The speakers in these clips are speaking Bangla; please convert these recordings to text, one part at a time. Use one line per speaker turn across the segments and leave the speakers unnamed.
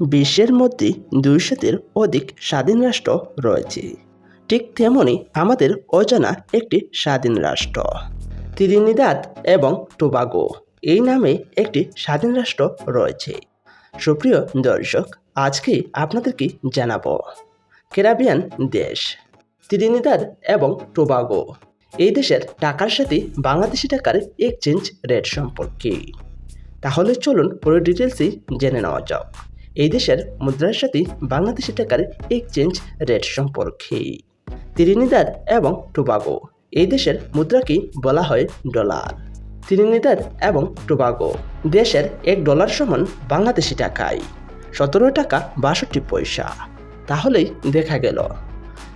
বিশ্বের মধ্যে দুইশোটির অধিক স্বাধীন রাষ্ট্র রয়েছে। ঠিক তেমনই আমাদের অজানা একটি স্বাধীন রাষ্ট্র, ত্রিনিদাদ এবং টোবাগো। এই নামে একটি স্বাধীন রাষ্ট্র রয়েছে। সুপ্রিয় দর্শক, আজকে আপনাদেরকে জানাব, ক্যারাবিয়ান দেশ, ত্রিনিদাদ এবং টোবাগো। এই দেশের টাকার সাথে বাংলাদেশি টাকার এক্সচেঞ্জ রেট সম্পর্কে। তাহলে চলুন পুরো ডিটেলসই জেনে নেওয়া যাক। এই দেশের মুদ্রার সাথে বাংলাদেশি টাকার এক্সচেঞ্জ রেট সম্পর্কে। ত্রিনিদাদ এবং টোবাগো, এই দেশের মুদ্রাকে বলা হয় ডলার। ত্রিনিদাদ এবং টোবাগো, দেশের এক ডলার সমান বাংলাদেশি টাকায়, সতেরো টাকা বাষট্টি পয়সা। তাহলেই দেখা গেল,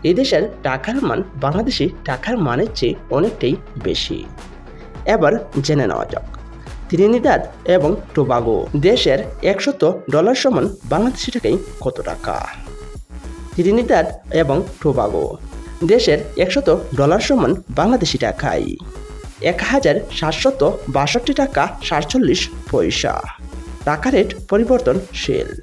এই দেশের টাকার মান বাংলাদেশি টাকার মানের চেয়ে অনেকটাই বেশি। এবার জেনে নেওয়া যাক। ত্রিনিদাদ এবং টোবাগো দেশের একশত ডলার সমান বাংলাদেশি টাকায় কত টাকা? ত্রিনিদাদ এবং টোবাগো দেশের একশত ডলার সমান বাংলাদেশি টাকায় এক হাজার সাতশত বাষট্টি টাকা সাতচল্লিশ পয়সা। টাকা রেট পরিবর্তনশীল।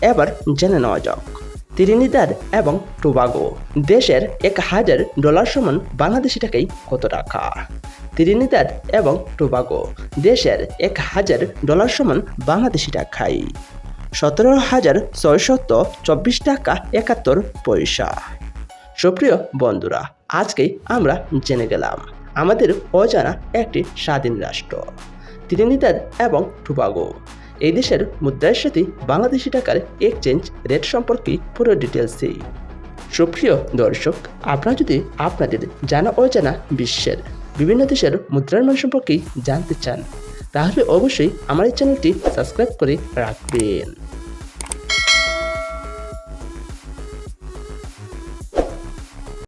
এবার জেনে নেওয়া যাক। ত্রিনিদাদ এবং টোবাগো দেশের এক হাজার ডলার সমান বাংলাদেশি টাকায় কত টাকা? ত্রিনিদাদ এবং টোবাগো দেশের এক হাজার ডলার সমান বাংলাদেশি টাকায়। সতেরো হাজার ছয়শত চব্বিশ টাকা একাত্তর পয়সা। সুপ্রিয় বন্ধুরা, আজকে আমরা জেনে গেলাম, আমাদের অজানা একটি স্বাধীন রাষ্ট্র ত্রিনিদাদ এবং টোবাগো এই দেশের মুদ্রার সাথে বাংলাদেশি টাকার এক্সচেঞ্জ রেট সম্পর্কে পুরো ডিটেলসই সুপ্রিয় দর্শক, আপনারা যদি আপনাদের জানা অজানা বিশ্বের বিভিন্ন দেশের মুদ্রার মান সম্পর্কে জানতে চান, তাহলে অবশ্যই আমার এই চ্যানেলটি সাবস্ক্রাইব করে রাখবেন।